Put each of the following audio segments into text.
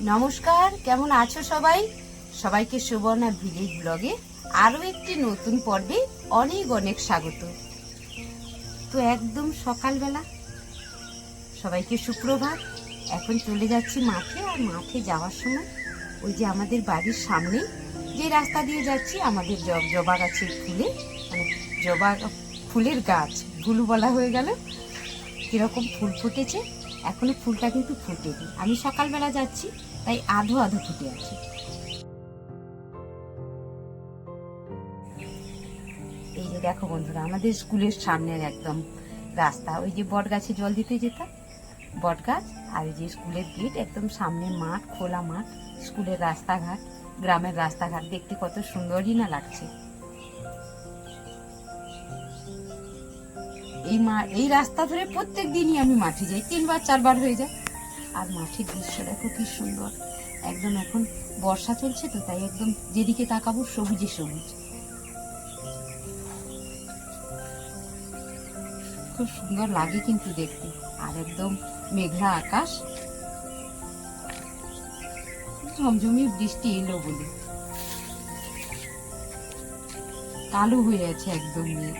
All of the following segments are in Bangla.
নমস্কার, কেমন আছো সবাই? সবাইকে সুবর্ণা ভিলেজ ব্লগে আরও একটি নতুন পর্বে অনেক অনেক স্বাগত। তো একদম সকালবেলা, সবাইকে সুপ্রভাত। এখন চলে যাচ্ছি মাঠে, আর মাঠে যাওয়ার সময় ওই যে আমাদের বাড়ির সামনে যে রাস্তা দিয়ে যাচ্ছি, আমাদের জবা গাছের ফুলে মানে জবা ফুলের গাছ, ভুলু বলা হয়ে গেল। কীরকম ফুল ফুটেছে, এখনও ফুলটা কিন্তু ফুটেনি। আমি সকালবেলা যাচ্ছি তাই আধো আধো ফুটে আছে। এই যে দেখো বন্ধুরা, আমাদের স্কুলের সামনের একদম রাস্তা। ওই যে বট গাছে জল দিতে যেতাম বট গাছ আর ওই যে স্কুলের গেট, একদম সামনে মাঠ, খোলা মাঠ, স্কুলের রাস্তাঘাট, গ্রামের রাস্তাঘাট। দেখতে কত সুন্দরই না লাগছে। এই মা, এই রাস্তা ধরে প্রত্যেক দিনই আমি মাঠে যাই, তিনবার, চারবার হয়ে যায়। আর মাঠের দৃশ্য দেখো কি সুন্দর। একদম এখন বর্ষা চলছে তো, তাই একদম যেদিকে তাকাবো সবুজে সবুজ। খুব সুন্দর লাগে কিন্তু দেখতে। আর একদম মেঘলা আকাশ। ঝমঝমি বৃষ্টি এলো বলে। কালো হয়ে আছে একদম মেঘ।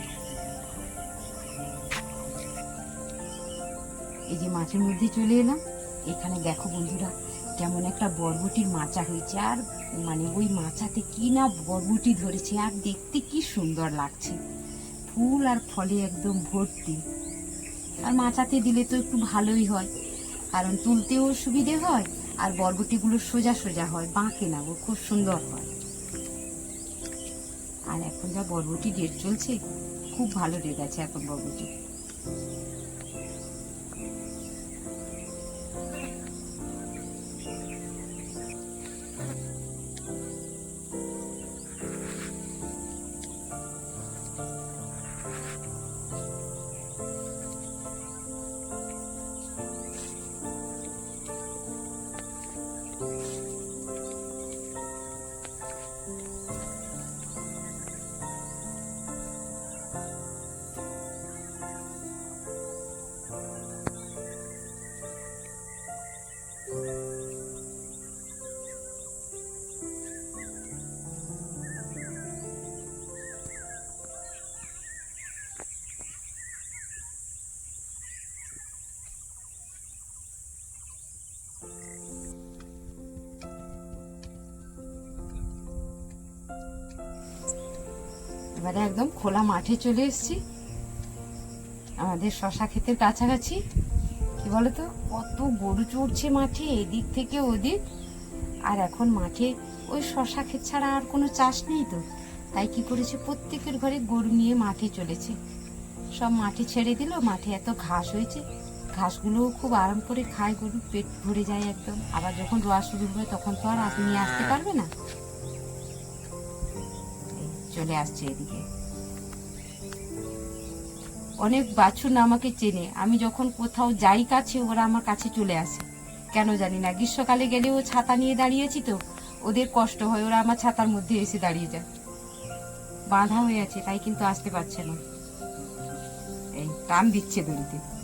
এই যে মাঠের মধ্যে চলে এলাম। এখানে দেখো বন্ধুরা, কেমন একটা বরবটির মাচা হয়েছে। আর মানে ওই মাচাতে কি না বরবটি ধরেছে, আর দেখতে কি সুন্দর লাগছে। ফুল আর ফলে একদম ভর্তি। আর মাচাতে দিলে তো একটু ভালোই হয়, কারণ তুলতেও সুবিধে হয়, আর বরবটিগুলো সোজা সোজা হয়, বাঁকে না গো, খুব সুন্দর হয়। আর এখন যা বরবটি রেট চলছে, খুব ভালো রেট আছে এখন বরবটি। এবারে একদম খোলা মাঠে চলে এসেছি। আমাদের শশা ক্ষেতের কাছাকাছি। কি বলতো? কত গরু চড়ছে মাঠে, এদিক থেকে ওদিক। আর এখন মাঠে ওই শশা ক্ষেত ছাড়া আর কোনো চাষ নেই তো। তাই কি করেছে? প্রত্যেকের ঘরে গরু নিয়ে মাঠে চলেছে। সব মাঠে ছেড়ে দিল, মাঠে এত ঘাস হয়েছে। ঘাসগুলোও খুব আরাম করে খায় গরু, পেট ভরে যায় একদম। আবার যখন রোয়া শুরু হয় তখন তো আর নিয়ে আসতে পারবে না। চলে আসছে এদিকে। অনেক বাছুর আমাকে চেনে। আমি যখন কোথাও যাই কাছে, ওরা আমার কাছে চলে আসে। কেন জানি না, গ্রীষ্মকালে গেলে ও ছাতা নিয়ে দাঁড়িয়েছি তো। ওদের কষ্ট হয়, ওরা আমার ছাতার মধ্যে এসে দাঁড়িয়ে যায়। বাঁধা হয়ে আছে, তাই কিন্তু আসতে পারছে না। এই টান দিচ্ছে দড়িতে।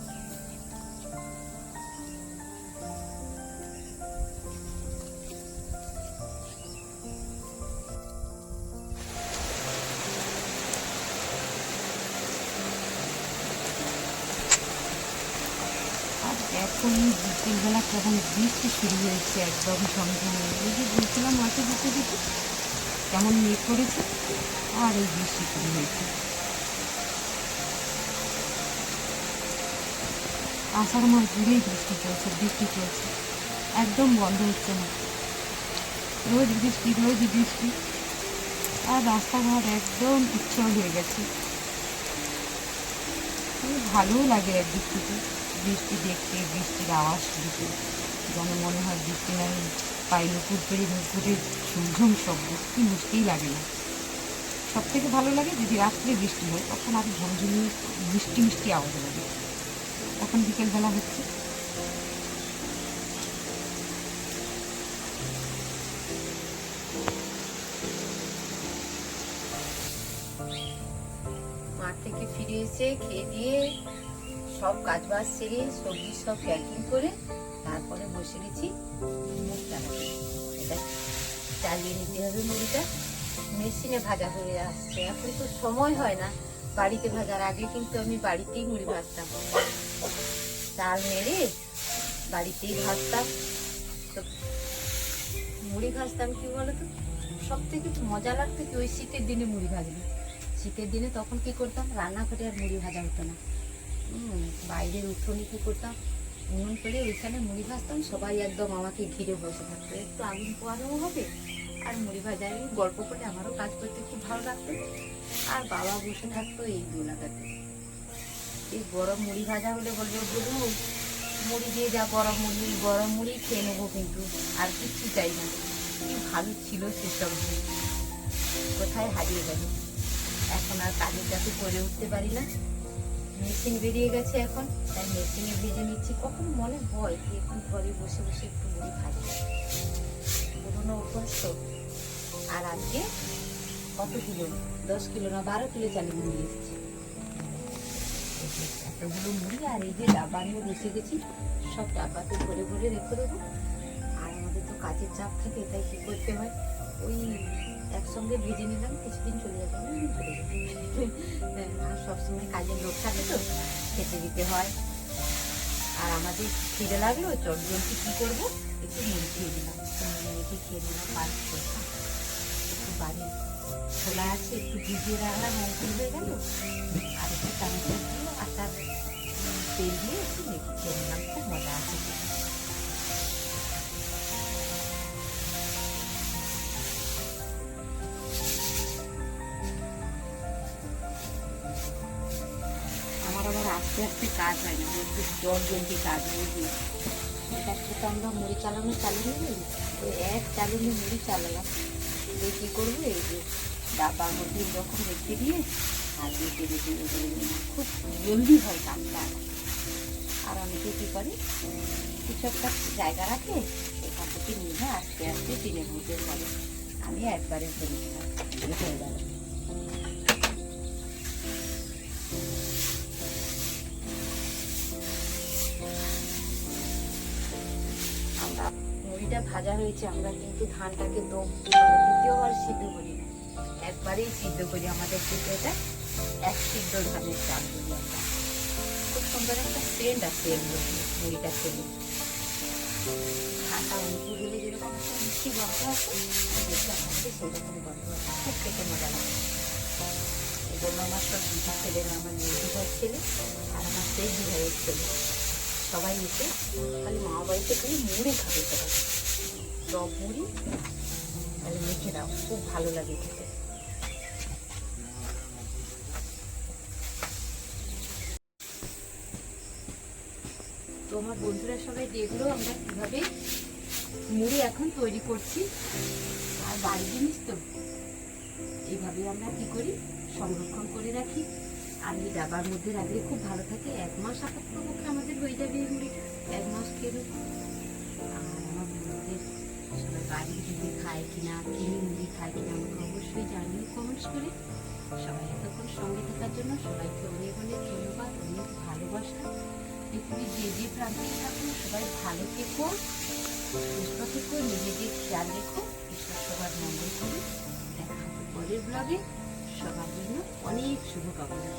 এখন বিকেলবেলা কখন বৃষ্টি শুরু হয়েছে একদম ঝমঝমে এই যে বলছিলাম, মাঠে যেতে যেতে কেমন মেঘ করেছে আর এই বৃষ্টি শুরু হয়েছে। আষাঢ় মাস জুড়েই বৃষ্টি চলছে বৃষ্টি চলছে। একদম বন্ধ হচ্ছে না। রোজ বৃষ্টি রোজ বৃষ্টি। আর রাস্তাঘাট একদম উচ্ছল হয়ে গেছে। ভালোও লাগে একদিক থেকে। বৃষ্টি দেখতে, বৃষ্টির আওয়াজ শুনতে। যেন মনে হয় বৃষ্টি নাই পায়ে নুপুর পেরে ঝুমঝুম শব্দ। কি মিষ্টিই লাগে না। সব থেকে ভালো লাগে যদি রাত্রে বৃষ্টি হয়, তখন আর ঝমঝমি, মিষ্টি মিষ্টি আওয়াজ লাগে। এখন বিকেলবেলা হচ্ছে। মাঠ থেকে ফিরে এসে খেয়ে দিয়ে সব কাজ বাজ সেরে সবজি সব প্যাকিং করে তারপরে বসে গেছি ডাল। লাগাতে এটা চালিয়ে নিতে হবে মুড়িটা। মেশিনে ভাজা হয়ে আসছে। এখন তো সময় হয় না। বাড়িতে ভাজার আগে কিন্তু আমি বাড়িতেই মুড়ি ভাজতাম। চাল মেরে বাড়িতেই ভাজতাম। তো মুড়ি ভাজতাম কি বলতো? সব থেকে মজা লাগতো কি ওই শীতের দিনে মুড়ি ভাজবে। শীতের দিনে তখন কি করতাম? রান্নাঘরে আর মুড়ি ভাজা হতো না। বাইরের উঠোনে কি করতাম? উনুন করে ওইখানে মুড়ি ভাজতাম, সবাই একদম আমাকে ঘিরে বসে থাকতো। একটু আগুন পোয়ানোও হবে, আর মুড়ি ভাজায় গল্প করে আমারও কাজ করতে খুব ভালো লাগতো। আর বাবা বসে থাকতো এই দোলাটাতে এই গরম মুড়ি ভাজা হলে বলবে বলু মুড়ি দিয়ে যা গরম মুড়ি গরম মুড়ি খেয়ে নেব কিন্তু, আর কিচ্ছু চাই না। কি ভালো ছিল সেসব। কোথায় হারিয়ে গেল? এখন আর কাজের কাছে করে উঠতে পারি না। মেশিন বেরিয়ে গেছে এখন, তাই মেশিনে ভেজে নিচ্ছি। কখন মনে হয় কি এখন ঘরে বসে বসে একটু মুড়ি ভাজি পুরোনো অভ্যাস আর আজকে কত কিলো? দশ কিলো না বারো কিলো চালের মুড়ি এসেছে। এতগুলো মুড়ি আর এই যে ডাব্বা নিয়ে বসে গেছি, সব ডাব্বাতে ভরে ভরে রেখে দেবো। আর আমাদের তো কাজের চাপ থাকে, তাই কী করতে হয়? ওই একসঙ্গে ভেজে নিলাম কিছুদিন চলে যাবে হ্যাঁ, আর সবসময় কাজের লোক থাকে তো খেতে দিতে হয়। আর আমাদের খিদে লাগল চট জলদি কি করব? একটু খেয়ে দিলাম একটু খেয়ে নিলাম পাঁচ একটু বাড়ি ছোলা আছে একটু ভিজিয়ে রাখলাম অঙ্কুর হয়ে গেল। আর একটু দিয়ে আর তার তেল দিয়ে একটু মেখে খেয়ে নিলাম খুব মজা আছে আস্তে কাজ হয় না একটু জল জলদি কাজ হয়ে গিয়ে তো আমরা মুড়ি চালানো চালিয়ে নিই তো এক চালিয়ে মুড়ি চালালাম। দিয়ে কী করব? এই যে ডাবার মধ্যে এরকম রেখে দিয়ে আর দিয়ে টেনে খুব জলদি হয় কাজটা। আর অনেকে কী করে? কিছু একটা জায়গা রাখে, এখান থেকে নিয়ে আস্তে আস্তে টেনে ভুলতে পারে আমি একবারে করেছিলাম হয়ে গেল। মুড়িটা ভাজা হয়েছে, আমরা কিন্তু ধানটাকে মানে দ্বিতীয়বার সিদ্ধ করি। না একবারেই সিদ্ধ করি আমাদের কিন্তু এটা এক সিদ্ধ ধানের চাল। করি আমরা খুব সুন্দর একটা সেন্ট আছে মুড়িটা খেলে। ধানটা অঙ্কুর হলে যেরকম মিষ্টি গন্ধ আছে সেরকম গন্ধ আছে খুব খেতে মজা লাগে। এই জন্য আমার সব দিদি ছেলেরা আমার মেয়ে ভাই ছেলে আর আমার সেই ভাইয়ের ছেলে। সবাই এসে খালি মা বাড়িতে খালি খাবে সবাই। টক মুড়ি তাহলে মেখে দাও খুব ভালো লাগে খেতে। তো আমার বন্ধুরা সবাই দেখল আমরা কীভাবে মুড়ি এখন তৈরি করছি, আর বাড়ি জিনিস তো। এইভাবে আমরা কি করি? সংরক্ষণ করে রাখি। আর এই ডাবার মধ্যে রাখলে খুব ভালো থাকে, এক মাস আপাতত বাড়ি থেকে খায় কিনা কিনে মুড়ি খায় কিনা আমাকে অবশ্যই জানিয়ে কমেন্টস করে। সবাই এতক্ষণ সঙ্গে থাকার জন্য সবাইকে অনেক অনেক ধন্যবাদ, অনেক ভালোবাসা। পৃথিবীর যে যে প্রান্তে থাকুন সবাই ভালো থেকো, সুস্থ থেকো, নিজেদের খেয়াল রেখো, ঈশ্বর সবার মঙ্গল করে দেখা হবে পরের ব্লগে সবার জন্য অনেক শুভকামনা।